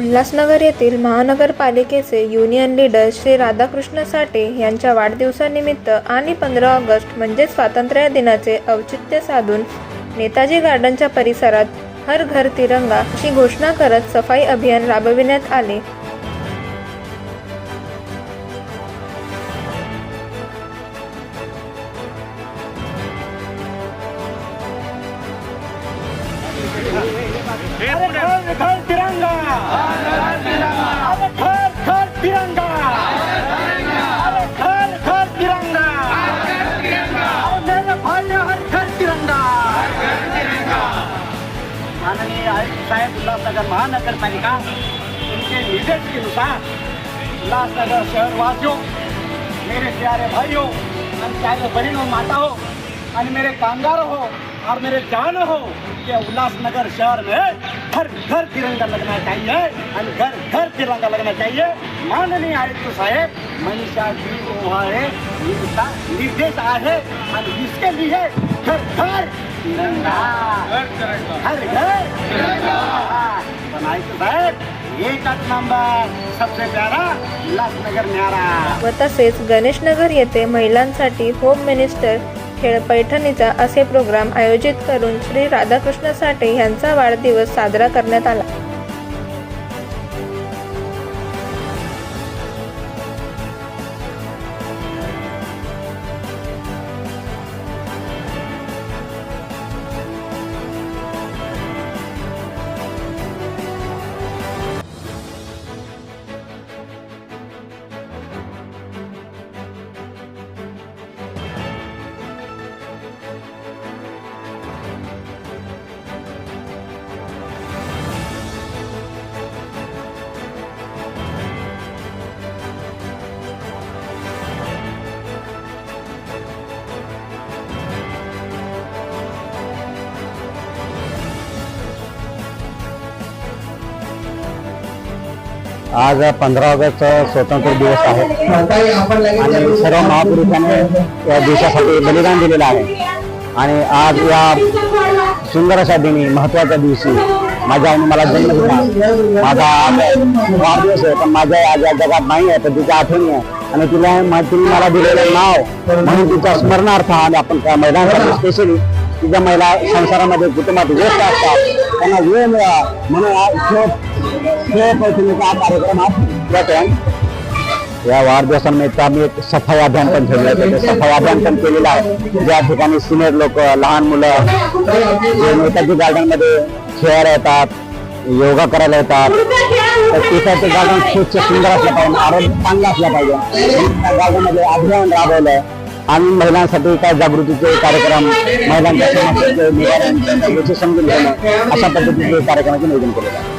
उल्हासनगर येथील महानगरपालिकेचे union leader Shri Radhakrishna Sathe यांच्या वाढदिवसानिमित्त आणि पंधरा ऑगस्ट म्हणजे स्वातंत्र्य दिनाचे औचित्य साधून नेताजी गार्डनच्या परिसरात हर घर तिरंगा अशी घोषणा करत सफाई अभियान राबविण्यात आले. अरे घर घर तिरंगा! साहेब उल्हासनगर महानगरपालिका इनके निर्देश के अनुसार उल्हासनगर शहरवासियों मेरे प्यारे भाइयों और प्यारे बहनों माताओं और मेरे कामगारों हो और मेरे जान हो कि उल्लासनगर शहर में हर घर तिरंगा लगना चाहिए और घर घर तिरंगा लगना चाहिए। माननीय आयुक्त साहेब मनीषा जी उन्होंने इनका निर्देश आहे और इसके लिए घर घर तिरंगा हर घर एकच नंबर सबसे प्यारा उल्लासनगर न्यारा. व तसेच गणेशनगर येथे महिलांसाठी होम मिनिस्टर खेळ पैठणीचा असे प्रोग्राम आयोजित करून श्री राधाकृष्ण साठे यांचा वाढदिवस साजरा करण्यात आला. आज पंधरा ऑगस्ट स्वतंत्र दिवस आहे. आणि सर्व महापुरुषांनी या देशासाठी बलिदान दिलेलं आहे. आणि आज या सुंदर अशा दिनी महत्त्वाच्या दिवशी माझ्या आईने मला जन्म दिला. माझा आज वाढदिवस आहे पण माझ्या आज या जगात नाही आहे पण तिच्या आठवणी आहे. आणि तिला तिने मला दिलेलं नाव म्हणून तिच्या स्मरणार्थ आणि आपण त्या मैदानासाठी स्पेशली तिच्या महिला संसारामध्ये कुटुंबात व्यस्त असतात. त्यांना वेळ मिळा म्हणून आज पैठणीचा कार्यक्रम या वाढदिवसानिमित्त आम्ही एक सफाई अभियान पण ठेवलं आहे सफाई अभियान पण केलेलं आहे. ज्या ठिकाणी सिनियर लोक लहान मुलं जे नेताजी गार्डनमध्ये खेळायला येतात योगा करायला येतात तर तिथं ते गार्डन स्वच्छ सुंदर असलं पाहिजे आरोग्य चांगलं असलं पाहिजे. त्या गार्डनमध्ये अभियान राबवलं आम्ही महिलांसाठी काय जागृतीचे कार्यक्रम महिलांच्या समस्येचे निवारण समजून घेणं अशा पद्धतीचे कार्यक्रमाचे नियोजन केलेलं आहे.